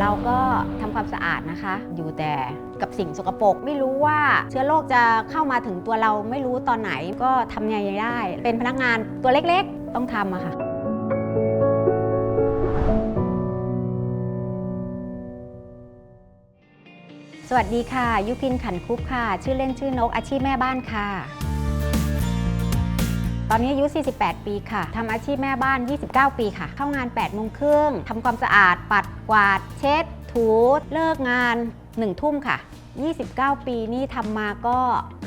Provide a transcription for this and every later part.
เราก็ทำความสะอาดนะคะ อยู่แต่กับสิ่งสกปรกไม่รู้ว่าเชื้อโรคจะเข้ามาถึงตัวเราไม่รู้ตอนไหนก็ทำยังไงได้ เป็นพนักงานตัวเล็กๆ ต้องทำอะค่ะสวัสดีค่ะ ยุพินขันคุปค่ะ ชื่อเล่นชื่อนกอาชีพแม่บ้านค่ะ ตอนนี้อายุ 48 ปีค่ะ ทำอาชีพแม่บ้าน 29 ปีค่ะ เข้างาน8โมงครึ่งทำความสะอาด ปัดกวาด เช็ด ถู เลิกงาน 1 ทุ่มค่ะ 29 ปีนี่ทำมาก็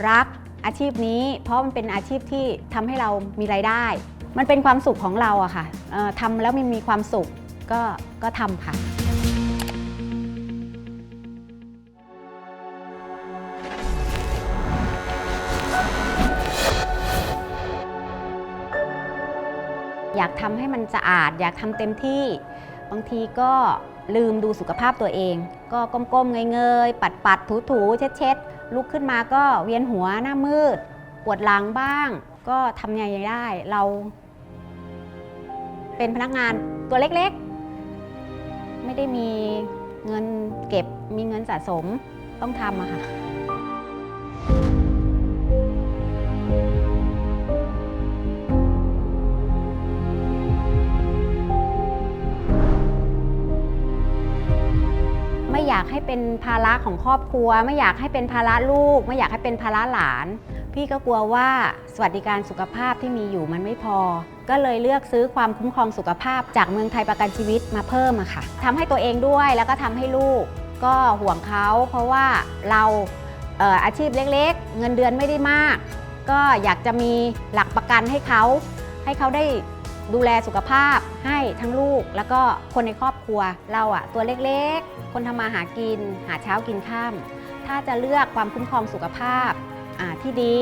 รักอาชีพนี้ เพราะมันเป็นอาชีพที่ทำให้เรามีรายได้ มันเป็นความสุขของเราอะค่ะทำแล้วมันมีความสุขก็ก็ทำค่ะ อยากทำให้มันสะอาด อยากทำเต็มที่ บางทีก็ลืมดูสุขภาพตัวเอง ก็ก้มๆเงยๆปัดๆถูๆเช็ดๆลุกขึ้นมาก็เวียนหัวหน้ามืด ปวดหลังบ้าง ก็ทำยังไงได้เรา เป็นพนักงานตัวเล็กๆ ไม่ได้มีเงินเก็บมีเงินสะสมต้องทำอะค่ะ อยากให้เป็นภาระของครอบครัว ไม่อยากให้เป็นภาระลูก ไม่อยากให้เป็นภาระหลาน พี่ก็กลัวว่าสวัสดิการสุขภาพที่มีอยู่มันไม่พอ ก็เลยเลือกซื้อความคุ้มครองสุขภาพ จากเมืองไทยประกันชีวิตมาเพิ่มอะค่ะทำให้ตัวเองด้วยแล้วก็ทำให้ลูก ก็ห่วงเขาเพราะว่าเราเอออาชีพเล็กๆ เงินเดือนไม่ได้มาก ก็อยากจะมีหลักประกันให้เขาให้เขาได้ ดูแลสุขภาพให้ทั้งลูก แล้วก็คนในครอบครัวเราอะตัวเล็กๆ คนทำมาหากิน หาเช้ากินข้าม ถ้าจะเลือกความคุ้มครองสุขภาพอ่าที่ดี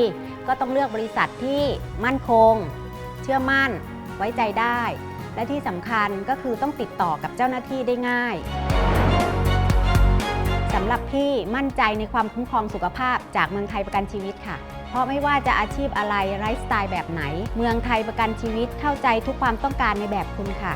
ก็ต้องเลือกบริษัทที่มั่นคง เชื่อมั่น ไว้ใจได้ และที่สำคัญก็คือต้องติดต่อกับเจ้าหน้าที่ได้ง่ายสำหรับพี่มั่นใจในความคุ้มครองสุขภาพจากเมืองไทยประกันชีวิตค่ะ ราะไม่ว่าจะอาชีพอะไรไลฟ์สไตล์แบบไหน เมืองไทยประกันชีวิตเข้าใจทุกความต้องการในแบบคุณค่ะ